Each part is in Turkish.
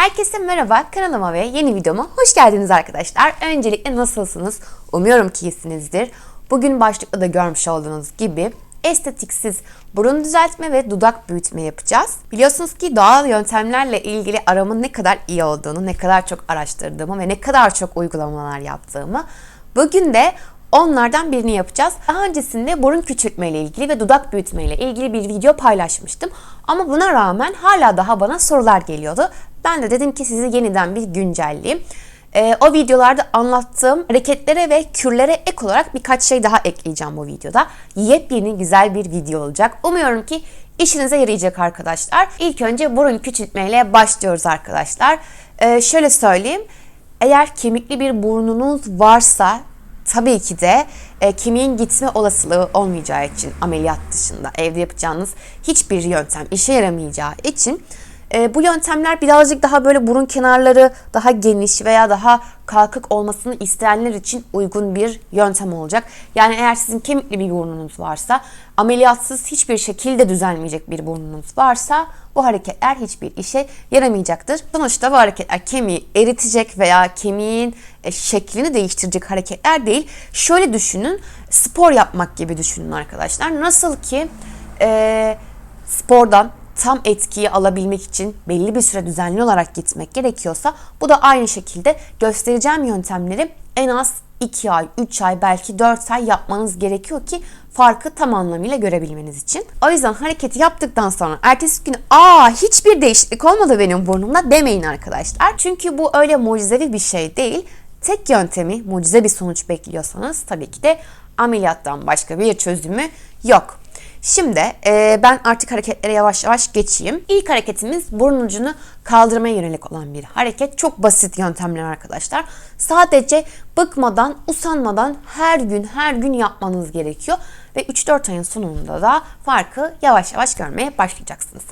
Herkese merhaba, kanalıma ve yeni videoma hoş geldiniz arkadaşlar. Öncelikle nasılsınız? Umuyorum ki iyisinizdir. Bugün başlıkta da görmüş olduğunuz gibi estetiksiz burun düzeltme ve dudak büyütme yapacağız. Biliyorsunuz ki doğal yöntemlerle ilgili aramın ne kadar iyi olduğunu, ne kadar çok araştırdığımı ve ne kadar çok uygulamalar yaptığımı bugün de Onlardan birini yapacağız. Daha öncesinde burun küçültme ile ilgili ve dudak büyütme ile ilgili bir video paylaşmıştım. Ama buna rağmen hala daha bana sorular geliyordu. Ben de dedim ki sizi yeniden bir güncelleyeyim. Ee, o videolarda anlattığım hareketlere ve kürlere ek olarak birkaç şey daha ekleyeceğim bu videoda. Yepyeni güzel bir video olacak. Umuyorum ki işinize yarayacak arkadaşlar. İlk önce burun küçültmeyle başlıyoruz arkadaşlar. Ee, şöyle söyleyeyim. Eğer kemikli bir burnunuz varsa tabii ki de e, kemiğin gitme olasılığı olmayacağı için ameliyat dışında evde yapacağınız hiçbir yöntem işe yaramayacağı için e, bu yöntemler birazcık daha böyle burun kenarları daha geniş veya daha kalkık olmasını isteyenler için uygun bir yöntem olacak. Yani eğer sizin kemikli bir burnunuz varsa, ameliyatsız hiçbir şekilde düzelmeyecek bir burnunuz varsa bu hareketler hiçbir işe yaramayacaktır. Sonuçta bu hareketler kemiği eritecek veya kemiğin e, şeklini değiştirecek hareketler değil. Şöyle düşünün, spor yapmak gibi düşünün arkadaşlar. Nasıl ki e, spordan tam etkiyi alabilmek için belli bir süre düzenli olarak gitmek gerekiyorsa bu da aynı şekilde göstereceğim yöntemleri en az 2 ay, 3 ay belki 4 ay yapmanız gerekiyor ki farkı tam anlamıyla görebilmeniz için. O yüzden hareketi yaptıktan sonra ertesi gün aa hiçbir değişiklik olmadı benim burnumda demeyin arkadaşlar. Çünkü bu öyle mucizevi bir şey değil. Tek yöntemi mucize bir sonuç bekliyorsanız tabii ki de ameliyattan başka bir çözümü yok. Şimdi e, ben artık hareketlere yavaş yavaş geçeyim. İlk hareketimiz burun ucunu kaldırmaya yönelik olan bir hareket. Çok basit yöntemler arkadaşlar. Sadece bıkmadan, usanmadan her gün her gün yapmanız gerekiyor. Ve 3-4 ayın sonunda da farkı yavaş yavaş görmeye başlayacaksınız.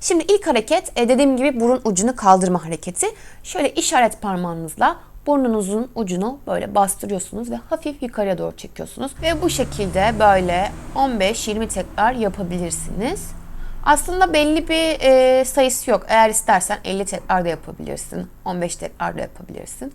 Şimdi ilk hareket e, dediğim gibi burun ucunu kaldırma hareketi. Şöyle işaret parmağınızla burnunuzun ucunu böyle bastırıyorsunuz ve hafif yukarıya doğru çekiyorsunuz. Ve bu şekilde böyle 15-20 tekrar yapabilirsiniz. Aslında belli bir e, sayısı yok. Eğer istersen 50 tekrar da yapabilirsin. 15 tekrar da yapabilirsin.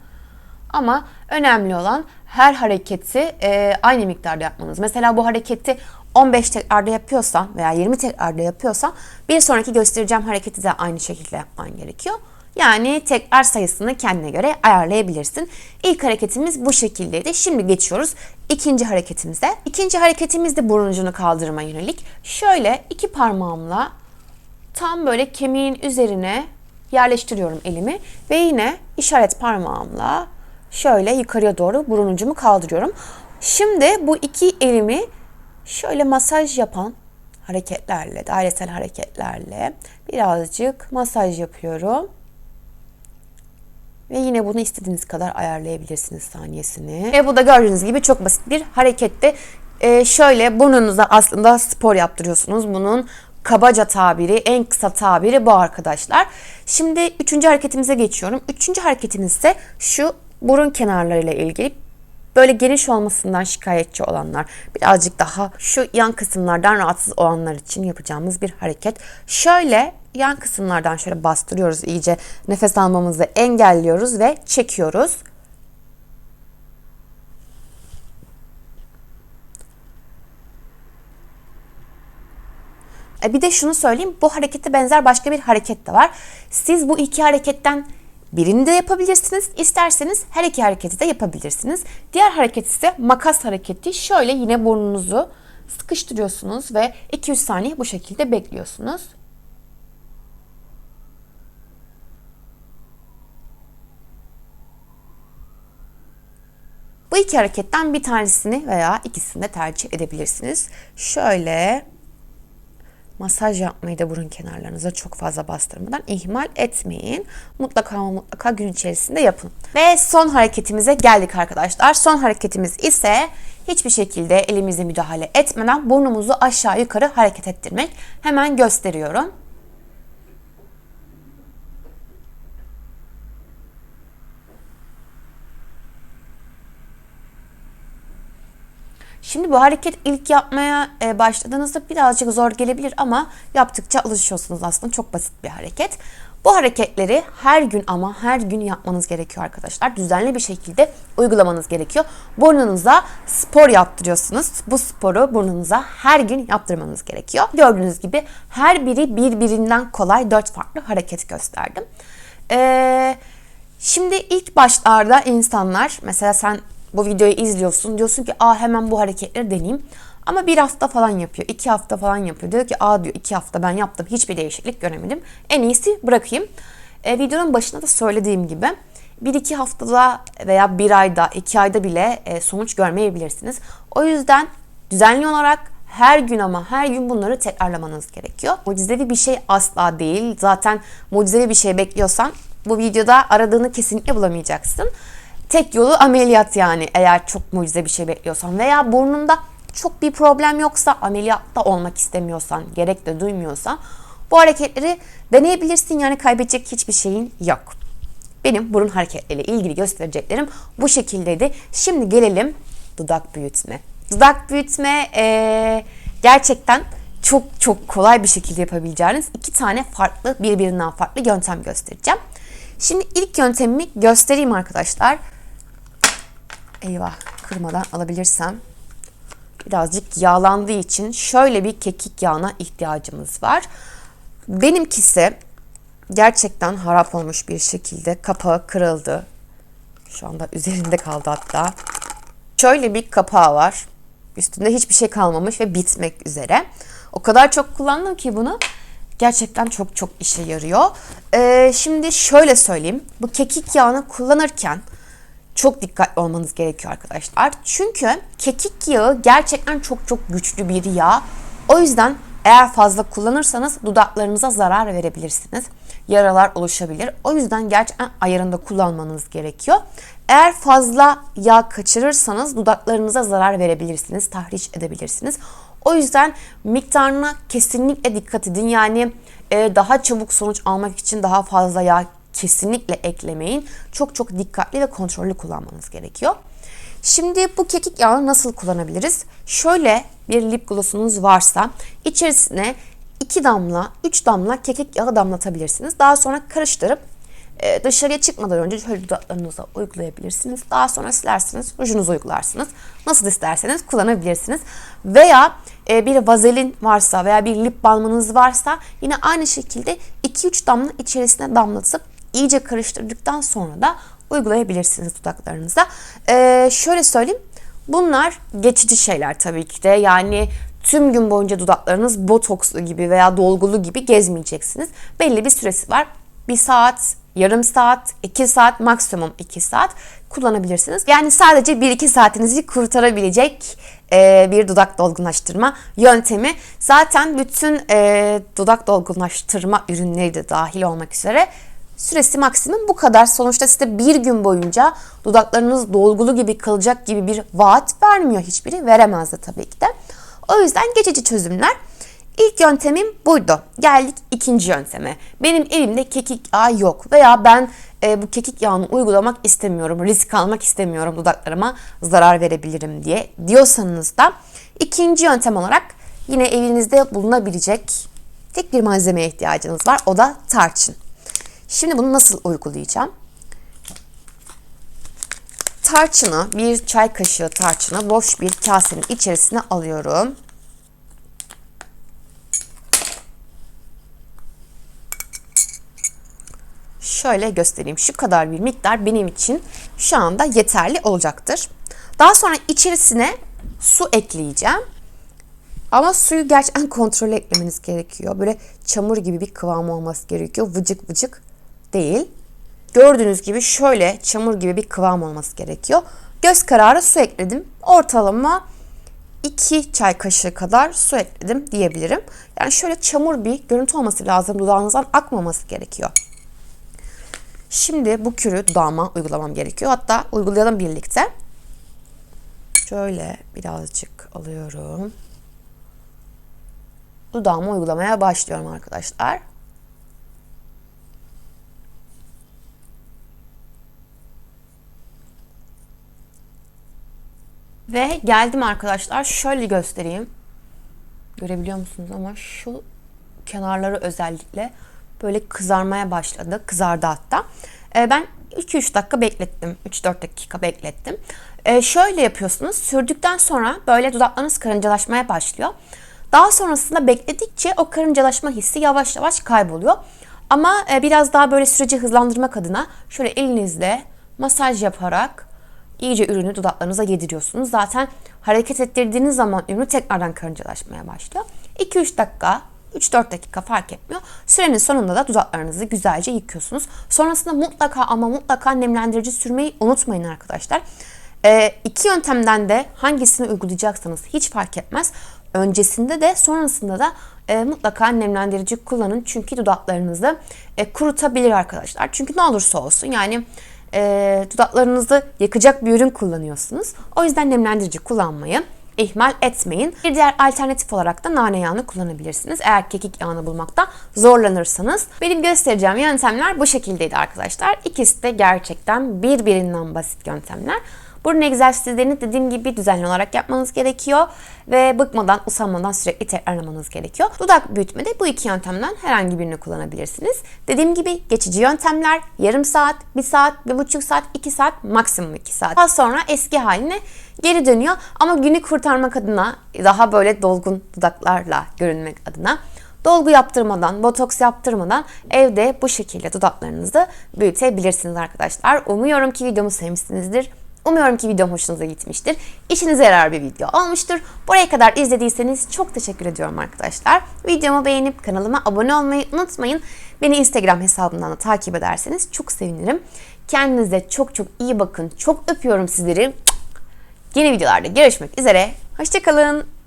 Ama önemli olan her hareketi e, aynı miktarda yapmanız. Mesela bu hareketi 15 tekrarda yapıyorsan veya 20 tekrarda yapıyorsan bir sonraki göstereceğim hareketi de aynı şekilde yapman gerekiyor. Yani tekrar sayısını kendine göre ayarlayabilirsin. İlk hareketimiz bu şekildeydi. Şimdi geçiyoruz ikinci hareketimize. İkinci hareketimiz de burun ucunu kaldırma yönelik. Şöyle iki parmağımla tam böyle kemiğin üzerine yerleştiriyorum elimi ve yine işaret parmağımla şöyle yukarıya doğru burun ucumu kaldırıyorum. Şimdi bu iki elimi şöyle masaj yapan hareketlerle, dairesel hareketlerle birazcık masaj yapıyorum. Ve yine bunu istediğiniz kadar ayarlayabilirsiniz saniyesini. Ve bu da gördüğünüz gibi çok basit bir hareketti. Ee, şöyle burnunuza aslında spor yaptırıyorsunuz. Bunun kabaca tabiri, en kısa tabiri bu arkadaşlar. Şimdi üçüncü hareketimize geçiyorum. Üçüncü hareketimiz ise şu burun kenarlarıyla ilgili böyle geniş olmasından şikayetçi olanlar, birazcık daha şu yan kısımlardan rahatsız olanlar için yapacağımız bir hareket. Şöyle yan kısımlardan şöyle bastırıyoruz iyice nefes almamızı engelliyoruz ve çekiyoruz. E bir de şunu söyleyeyim bu harekete benzer başka bir hareket de var. Siz bu iki hareketten birini de yapabilirsiniz. İsterseniz her iki hareketi de yapabilirsiniz. Diğer hareket ise makas hareketi. Şöyle yine burnunuzu sıkıştırıyorsunuz ve 200 saniye bu şekilde bekliyorsunuz. Bu iki hareketten bir tanesini veya ikisini de tercih edebilirsiniz. Şöyle masaj yapmayı da burun kenarlarınıza çok fazla bastırmadan ihmal etmeyin. Mutlaka mutlaka gün içerisinde yapın. Ve son hareketimize geldik arkadaşlar. Son hareketimiz ise hiçbir şekilde elimize müdahale etmeden burnumuzu aşağı yukarı hareket ettirmek. Hemen gösteriyorum. Şimdi bu hareket ilk yapmaya e, başladığınızda birazcık zor gelebilir ama yaptıkça alışıyorsunuz aslında. Çok basit bir hareket. Bu hareketleri her gün ama her gün yapmanız gerekiyor arkadaşlar. Düzenli bir şekilde uygulamanız gerekiyor. Burnunuza spor yaptırıyorsunuz. Bu sporu burnunuza her gün yaptırmanız gerekiyor. Gördüğünüz gibi her biri birbirinden kolay dört farklı hareket gösterdim. Ee, şimdi ilk başlarda insanlar mesela sen bu videoyu izliyorsun diyorsun ki aa hemen bu hareketleri deneyeyim. Ama bir hafta falan yapıyor, iki hafta falan yapıyor. Diyor ki aa diyor iki hafta ben yaptım hiçbir değişiklik göremedim. En iyisi bırakayım. E, videonun başında da söylediğim gibi bir iki haftada veya bir ayda, iki ayda bile e, sonuç görmeyebilirsiniz. O yüzden düzenli olarak her gün ama her gün bunları tekrarlamanız gerekiyor. Mucizevi bir şey asla değil. Zaten mucizevi bir şey bekliyorsan bu videoda aradığını kesinlikle bulamayacaksın. Tek yolu ameliyat yani eğer çok mucize bir şey bekliyorsan veya burnunda çok bir problem yoksa ameliyatta olmak istemiyorsan, gerek de duymuyorsan bu hareketleri deneyebilirsin yani kaybedecek hiçbir şeyin yok. Benim burun hareketleriyle ilgili göstereceklerim bu şekildeydi. Şimdi gelelim dudak büyütme. Dudak büyütme ee, gerçekten çok çok kolay bir şekilde yapabileceğiniz iki tane farklı birbirinden farklı yöntem göstereceğim. Şimdi ilk yöntemimi göstereyim arkadaşlar. Eyvah kırmadan alabilirsem. Birazcık yağlandığı için şöyle bir kekik yağına ihtiyacımız var. Benimkisi gerçekten harap olmuş bir şekilde kapağı kırıldı. Şu anda üzerinde kaldı hatta. Şöyle bir kapağı var. Üstünde hiçbir şey kalmamış ve bitmek üzere. O kadar çok kullandım ki bunu. Gerçekten çok çok işe yarıyor. Ee, şimdi şöyle söyleyeyim. Bu kekik yağını kullanırken çok dikkatli olmanız gerekiyor arkadaşlar. Çünkü kekik yağı gerçekten çok çok güçlü bir yağ. O yüzden eğer fazla kullanırsanız dudaklarınıza zarar verebilirsiniz. Yaralar oluşabilir. O yüzden gerçekten ayarında kullanmanız gerekiyor. Eğer fazla yağ kaçırırsanız dudaklarınıza zarar verebilirsiniz, tahriş edebilirsiniz. O yüzden miktarına kesinlikle dikkat edin. Yani e, daha çabuk sonuç almak için daha fazla yağ kesinlikle eklemeyin. Çok çok dikkatli ve kontrollü kullanmanız gerekiyor. Şimdi bu kekik yağını nasıl kullanabiliriz? Şöyle bir lip glossunuz varsa içerisine 2 damla, 3 damla kekik yağı damlatabilirsiniz. Daha sonra karıştırıp e, dışarıya çıkmadan önce şöyle dudaklarınıza uygulayabilirsiniz. Daha sonra silersiniz, rujunuzu uygularsınız. Nasıl isterseniz kullanabilirsiniz. Veya e, bir vazelin varsa veya bir lip balmınız varsa yine aynı şekilde 2-3 damla içerisine damlatıp iyice karıştırdıktan sonra da uygulayabilirsiniz dudaklarınıza. Ee, şöyle söyleyeyim. Bunlar geçici şeyler tabii ki de. Yani tüm gün boyunca dudaklarınız botokslu gibi veya dolgulu gibi gezmeyeceksiniz. Belli bir süresi var. Bir saat, yarım saat, iki saat, maksimum iki saat kullanabilirsiniz. Yani sadece bir iki saatinizi kurtarabilecek e, bir dudak dolgunlaştırma yöntemi. Zaten bütün e, dudak dolgunlaştırma ürünleri de dahil olmak üzere Süresi maksimum bu kadar. Sonuçta size bir gün boyunca dudaklarınız dolgulu gibi kalacak gibi bir vaat vermiyor hiçbiri. Veremez de tabii ki de. O yüzden geçici çözümler. İlk yöntemim buydu. Geldik ikinci yönteme. Benim elimde kekik yağı yok veya ben e, bu kekik yağını uygulamak istemiyorum, risk almak istemiyorum dudaklarıma zarar verebilirim diye diyorsanız da ikinci yöntem olarak yine evinizde bulunabilecek tek bir malzemeye ihtiyacınız var. O da tarçın. Şimdi bunu nasıl uygulayacağım? Tarçını, bir çay kaşığı tarçını boş bir kasenin içerisine alıyorum. Şöyle göstereyim. Şu kadar bir miktar benim için şu anda yeterli olacaktır. Daha sonra içerisine su ekleyeceğim. Ama suyu gerçekten kontrol eklemeniz gerekiyor. Böyle çamur gibi bir kıvam olması gerekiyor. Vıcık vıcık değil. Gördüğünüz gibi şöyle çamur gibi bir kıvam olması gerekiyor. Göz kararı su ekledim. Ortalama 2 çay kaşığı kadar su ekledim diyebilirim. Yani şöyle çamur bir görüntü olması lazım. Dudağınızdan akmaması gerekiyor. Şimdi bu kürü dudağıma uygulamam gerekiyor. Hatta uygulayalım birlikte. Şöyle birazcık alıyorum. Dudağıma uygulamaya başlıyorum arkadaşlar. Ve geldim arkadaşlar. Şöyle göstereyim. Görebiliyor musunuz ama şu kenarları özellikle böyle kızarmaya başladı. Kızardı hatta. Ee, ben 2-3 dakika beklettim. 3-4 dakika beklettim. Ee, şöyle yapıyorsunuz. Sürdükten sonra böyle dudaklarınız karıncalaşmaya başlıyor. Daha sonrasında bekledikçe o karıncalaşma hissi yavaş yavaş kayboluyor. Ama e, biraz daha böyle süreci hızlandırmak adına şöyle elinizle masaj yaparak iyice ürünü dudaklarınıza yediriyorsunuz. Zaten hareket ettirdiğiniz zaman ürünü tekrardan karıncalaşmaya başlıyor. 2-3 dakika 3-4 dakika fark etmiyor. Sürenin sonunda da dudaklarınızı güzelce yıkıyorsunuz. Sonrasında mutlaka ama mutlaka nemlendirici sürmeyi unutmayın arkadaşlar. Ee, iki yöntemden de hangisini uygulayacaksanız hiç fark etmez. Öncesinde de sonrasında da e, mutlaka nemlendirici kullanın. Çünkü dudaklarınızı e, kurutabilir arkadaşlar. Çünkü ne olursa olsun yani e, dudaklarınızı yakacak bir ürün kullanıyorsunuz. O yüzden nemlendirici kullanmayı ihmal etmeyin. Bir diğer alternatif olarak da nane yağını kullanabilirsiniz. Eğer kekik yağını bulmakta zorlanırsanız. Benim göstereceğim yöntemler bu şekildeydi arkadaşlar. İkisi de gerçekten birbirinden basit yöntemler. Burun egzersizlerini dediğim gibi düzenli olarak yapmanız gerekiyor ve bıkmadan, usanmadan sürekli tekrarlamanız gerekiyor. Dudak büyütmede bu iki yöntemden herhangi birini kullanabilirsiniz. Dediğim gibi geçici yöntemler yarım saat, bir saat, bir buçuk saat, iki saat, maksimum iki saat. Daha sonra eski haline geri dönüyor ama günü kurtarmak adına daha böyle dolgun dudaklarla görünmek adına dolgu yaptırmadan, botoks yaptırmadan evde bu şekilde dudaklarınızı büyütebilirsiniz arkadaşlar. Umuyorum ki videomu sevmişsinizdir. Umuyorum ki videom hoşunuza gitmiştir. İşinize yarar bir video olmuştur. Buraya kadar izlediyseniz çok teşekkür ediyorum arkadaşlar. Videomu beğenip kanalıma abone olmayı unutmayın. Beni Instagram hesabımdan da takip ederseniz çok sevinirim. Kendinize çok çok iyi bakın. Çok öpüyorum sizleri. Yeni videolarda görüşmek üzere. Hoşçakalın.